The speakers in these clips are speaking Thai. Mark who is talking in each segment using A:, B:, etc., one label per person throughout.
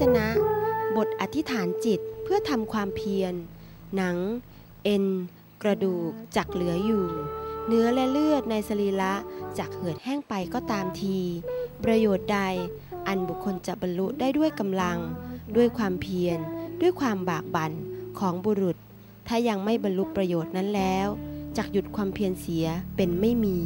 A: จนะ บทอธิษฐานจิตเพื่อทำความเพียร หนัง เอ็น กระดูกจักเหลืออยู่ เนื้อและเลือดในสรีระจักเหือดแห้งไปก็ตามที ประโยชน์ใด อันบุคคลจะบรรลุได้ด้วยกำลัง ด้วยความเพียร ด้วยความบากบั่นของบุรุษ ถ้ายังไม่บรรลุประโยชน์นั้นแล้วจักหยุดความเพียรเสียเป็นไม่มี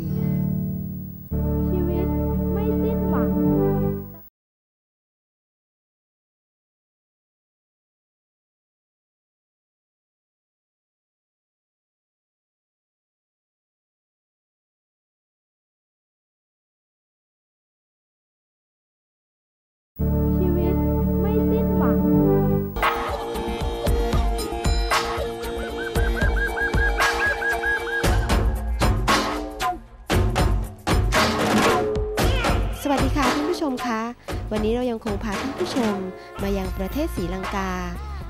B: วันนี้
A: เรายังคงพาท่านผู้ชมมายังประเทศศรีลังกา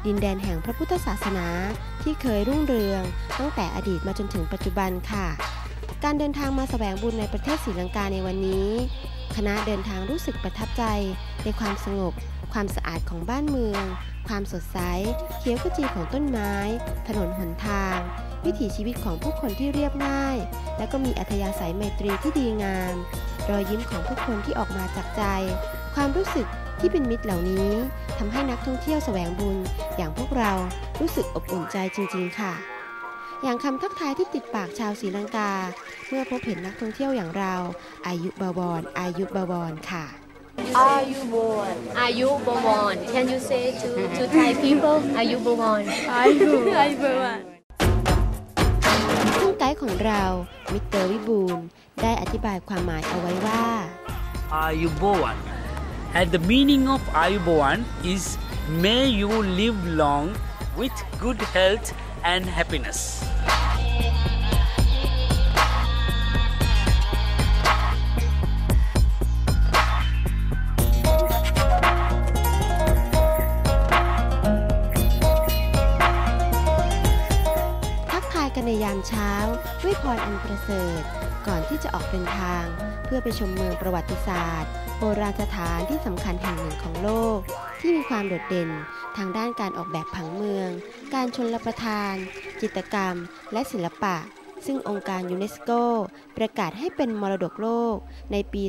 A: ดินแดนแห่งพระพุทธศาสนาที่เคยรุ่งเรือง ตั้งแต่อดีตมาจนถึงปัจจุบันค่ะ การเดินทางมาแสวงบุญในประเทศศรีลังกาในวันนี้ คณะเดินทางรู้สึกประทับใจ ในความสงบ ความสะอาดของบ้านเมือง ความสดใสเขียวขจีของต้นไม้ ถนนหนทาง วิถีชีวิตของผู้คนที่เรียบง่าย และก็มีอัธยาศัยไมตรีที่ดีงามรอยยิ้มของผู้คนที่ออกมาจากใจ ความรู้สึกที่เป็นมิตรเหล่านี้ทำให้นักท่องเที่ยวแสวงบุญ อย่างพวกเรารู้สึกอบอุ่นใจจริง ๆ ค่ะ อย่างคำทักทายที่ติดปากชาวศรีลังกา เมื่อพบเห็นนักท่องเที่ยวอย่างเรา อายุบาวรอายุบาวรค่ะ
C: Are you born? Are you born? Can you say to, to Thai people? Are you born?
A: ซึ่งไกด์ของเรา มิสเตอร์วิบูลย์ได้อธิบายความหมายเอาไว้ว่า
D: Ayubowan. And the meaning of Ayubowan is may you live long with good health and happiness.
A: ทักทายกันในยามเช้าด้วยพรอันประเสริฐก่อนที่จะออกเดินทาง เพื่อไปชมเมืองประวัติศาสตร์ บราณสถานที่สำคัญแห่งหนึ่งของโลก ที่มีความโดดเด่นทางด้านการออกแบบผังเมือง การชนรับประทาน จิตรกรรม และศิลปะ ซึ่งองค์การยูเนสโก ประกาศให้เป็นมรดกโลกในปี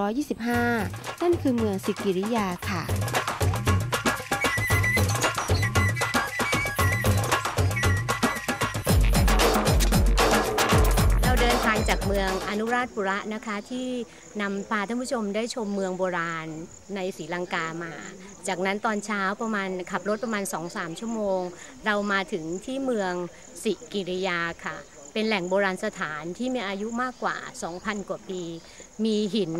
A: 2325 นั่นคือเมืองสิกิริยาค่ะ
C: เมืองอนุราชปุระนะคะที่นำพาท่านผู้ชมได้ชมเมืองโบราณในศรีลังกามา จากนั้นตอนเช้าประมาณขับรถประมาณ 2-3 ชั่วโมง เรามาถึงที่เมืองสิกิริยาค่ะ เป็นแหล่งโบราณสถานที่มีอายุมากกว่า 2,000 กว่าปี มีหิน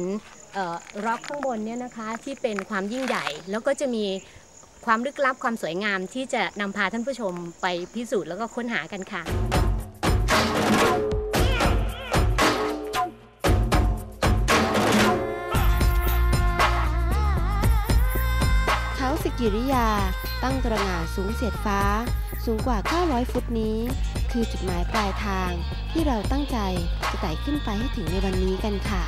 C: ร็อกข้างบนเนี่ยนะคะที่เป็นความยิ่งใหญ่ แล้วก็จะมีความลึกลับความสวยงามที่จะนำพาท่านผู้ชมไปพิสูจน์แล้วก็ค้นหากันค่ะ
A: กิริยา ตั้งตระหง่านสูงเสียดฟ้า สูงกว่า 900 ฟุตนี้ คือจุดหมายปลายทางที่เราตั้งใจจะไต่ขึ้นไปให้ถึงในวันนี้กันค่ะ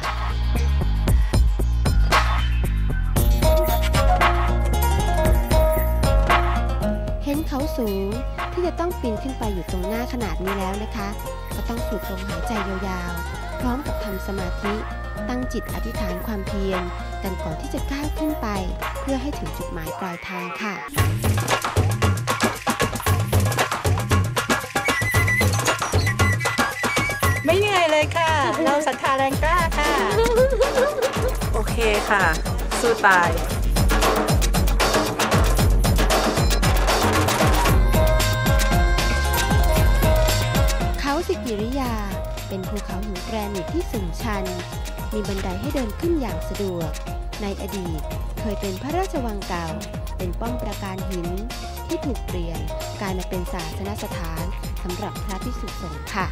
A: เห็นเขาสูงที่จะต้องปีนขึ้นไปอยู่ตรงหน้าขนาดนี้แล้วนะคะ ก็ต้องสูดลมหายใจยาวๆ พร้อมกับทำสมาธิ ตั้งจิตอธิษฐานความเพียร กันก่อนที่จะก้าวขึ้นไป เพื่อให้ถึงจุดหมายปลายทางค่ะ
E: ไม่เหนื่อยเลยค่ะ เราศรัทธาแรงกล้าค่ะ โอเคค่ะ สู้ตาย
A: เขาสิกิริยา เป็นภูเขาหินแกรนิตที่สูงชัน มีบันไดให้เดินขึ้นอย่างสะดวก ในอดีตเคยเป็นพระราชวังเก่า เป็นป้อมปราการหินที่ถูกเปลี่ยนกลายมาเป็นศาสนสถานสำหรับพระภิกษุสงฆ์ค่ะ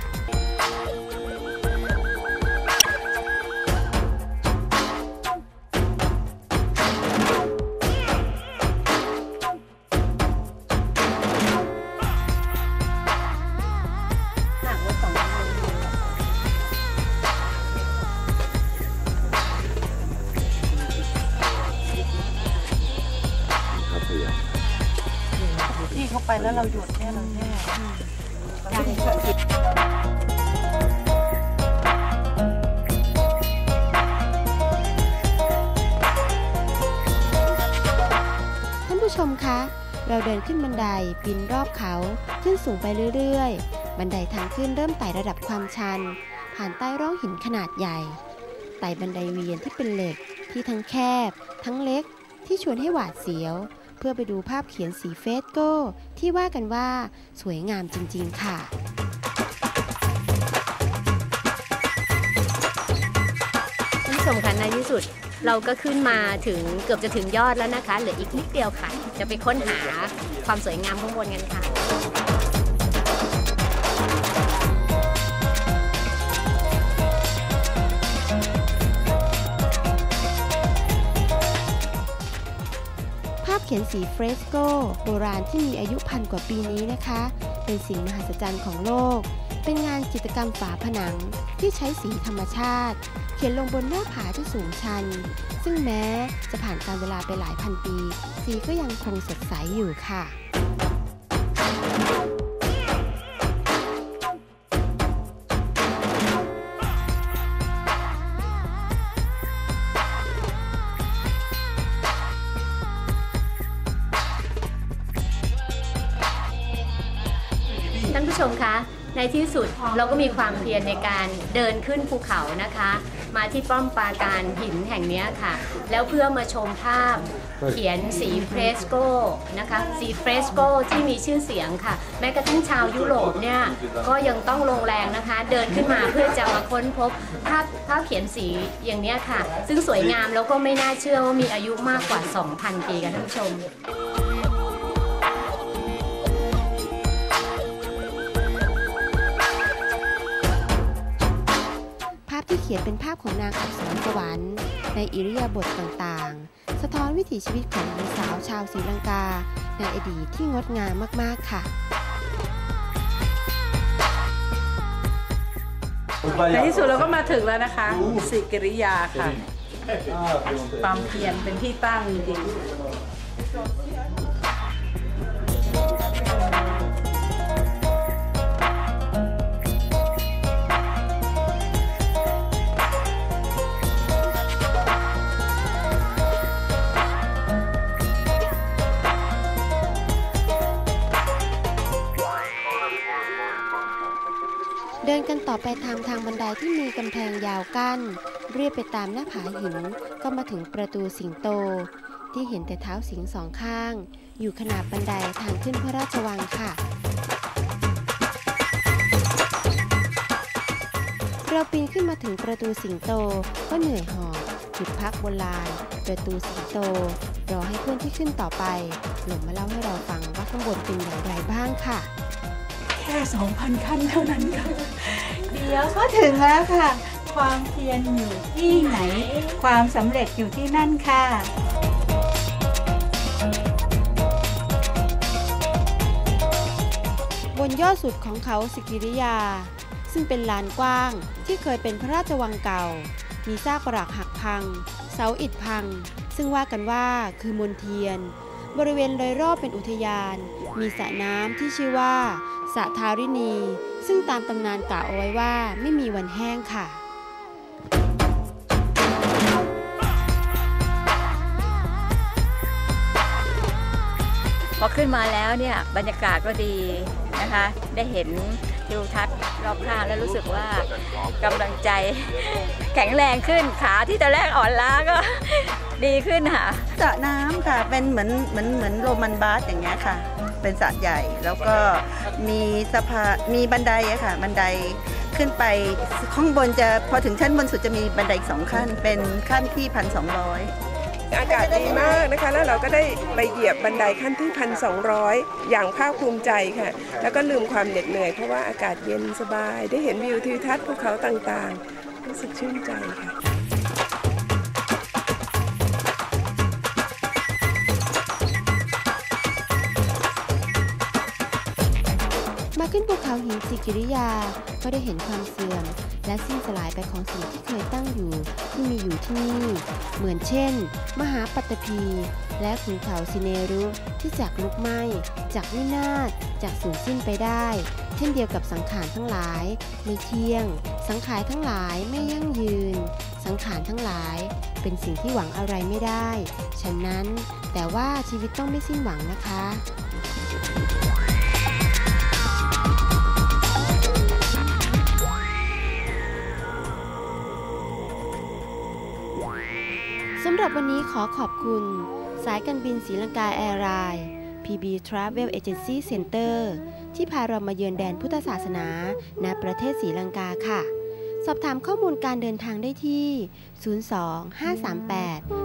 A: ท่านผู้ชมคะ เราเดินขึ้นบันไดปีนรอบเขาขึ้นสูงไปเรื่อยๆ บันไดทางขึ้นเริ่มไต่ระดับความชัน ผ่านใต้ร่องหินขนาดใหญ่ ไต่บันไดเวียนที่เป็นเหล็กที่ทั้งแคบ ทั้งเล็กที่ชวนให้หวาดเสียว เพื่อไปดูภาพเขียนสีเฟสโก้ ที่ว่ากันว่าสวยงามจริง ๆ ค่ะ
C: ท่านผู้ชมคะในที่สุดเราก็ขึ้นมาถึงเกือบจะถึงยอดแล้วนะคะ เหลืออีกนิดเดียวค่ะ จะไปค้นหาความสวยงามข้างบนกันค่ะ
A: ภาพเขียนสีเฟรสโกโบราณที่มีอายุพันกว่าปีนี้นะคะ เป็นสิ่งมหัศจรรย์ของโลก เป็นงานจิตรกรรมฝาผนังที่ใช้สีธรรมชาติ เขียนลงบนหน้าผาที่สูงชัน ซึ่งแม้จะผ่านการเวลาไปหลายพันปี สีก็ยังคงสดใสอยู่ค่ะ
C: ในที่สุดเราก็มีความเพียรในการเดินขึ้นภูเขานะคะ มาที่ป้อมปราการหินแห่งเนี้ยค่ะ แล้วเพื่อมาชมภาพเขียนสีเฟรสโกนะคะสีเฟรสโกที่มีชื่อเสียงค่ะ แม้กระทั่งชาวยุโรปเนี่ยก็ยังต้องลงแรงนะคะ เดินขึ้นมาเพื่อจะมาค้นพบภาพภาพเขียนสีอย่างเนี้ยค่ะ ซึ่งสวยงามแล้วก็ไม่น่าเชื่อว่ามีอายุมากกว่า 2,000 ปีกันท่านผู้ชม
A: ขียนเป็นภาพของนางอักษรสวรรค์ในอิริยาบถต่างๆ สะท้อนวิถีชีวิตของหญิงสาวชาวศรีลังกาในอดีตที่งดงามมากๆค่ะ
E: ในที่สุดเราก็มาถึงแล้วนะคะสิกิริยาค่ะ ความเพียรเป็นที่ตั้งจริง
A: นกันต่อไปทางทางบันไดที่มีกำแพงยาวกั้น เรียบไปตามหน้าผาหินก็มาถึงประตูสิงโต ที่เห็นแต่เท้าสิงสองข้าง อยู่ขนาบบันไดทางขึ้นพระราชวังค่ะ เราปีนขึ้นมาถึงประตูสิงโตก็เหนื่อยหอบหยุดพักบนลานประตูสิงโตรอให้เพื่อนที่ขึ้นต่อไปลงมาเล่าให้เราฟังว่าข้างบนเป็นอย่างไรบ้างค่ะ
E: ค่ 2,000 ขั้นเท่านั้นค่ะ
F: เดี๋ยวก็ถึงแล้วค่ะ ความเพียรอยู่ที่ไหน ความสำเร็จอยู่ที่นั่นค่ะ
A: บนยอดสุดของเขาสิกิริยา ซึ่งเป็นลานกว้างที่เคยเป็นพระราชวังเก่า มีซากปรักหักพัง เสาอิฐพัง ซึ่งว่ากันว่าคือมนเทียน บริเวณโดยรอบเป็นอุทยาน มีสระน้ำที่ชื่อว่า สะทารินีซึ่งตามตำนานกล่าวเอาไว้ว่าไม่มีวันแห้งค่ะ
G: พอขึ้นมาแล้วเนี่ยบรรยากาศก็ดีนะคะ ได้เห็นทิวทัศน์รอบข้างแล้วรู้สึกว่ากำลังใจแข็งแรงขึ้นขาที่ตอนแรกอ่อนล้าก็ ดีขึ้นค่ะ
H: สระน้ำค่ะเป็นเหมือนเหมือนเหมือนโรมันบาสอย่างเงี้ยค่ะ เป็นสระใหญ่แล้วก็มีสะพานมีบันไดอะค่ะ บันไดขึ้นไปข้างบนจะพอถึงชั้นบนสุดจะมีบันไดอีกสองขั้น เป็นขั้นที่พันสองร้อย
I: อากาศดีมากนะคะ แล้วเราก็ได้ไปเหยียบบันไดขั้นที่พันสองอย่างภาคภูมิใจค่ะ แล้วก็ลืมความเหน็ดเหนื่อย เพราะว่าอากาศเย็นสบาย ได้เห็นวิวทิวทัศน์ภูเขาต่างๆ รู้สึกชื่นใจค่ะ
A: ขึ้นภูเขาหินสิกิริยา ก็ได้เห็นความเสื่อม และสิ้นสลายไปของสิ่งที่เคยตั้งอยู่ที่มีอยู่ที่นี่ เหมือนเช่น มหาปัตตภี และขุนเขาสิเนรุที่จากลุกไหม้จากวินาศจากสูญสิ้นไปได้ เช่นเดียวกับสังขารทั้งหลาย ไม่เที่ยง สังขารทั้งหลายไม่ยั่งยืน สังขารทั้งหลาย เป็นสิ่งที่หวังอะไรไม่ได้ ฉะนั้นแต่ว่าชีวิตต้องไม่สิ้นหวังนะคะำหรับวันนี้ขอขอบคุณ สายการบินศรีลังกาแอร์ไลน์ PB Travel Agency Center ที่พาเรามาเยือนแดนพุทธศาสนาณประเทศศรีลังกาค่ะ สอบถามข้อมูลการเดินทางได้ที่
B: 02538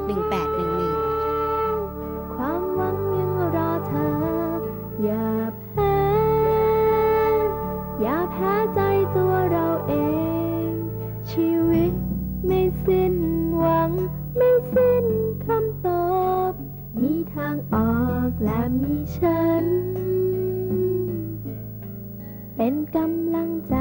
B: เป็นกำลังใจ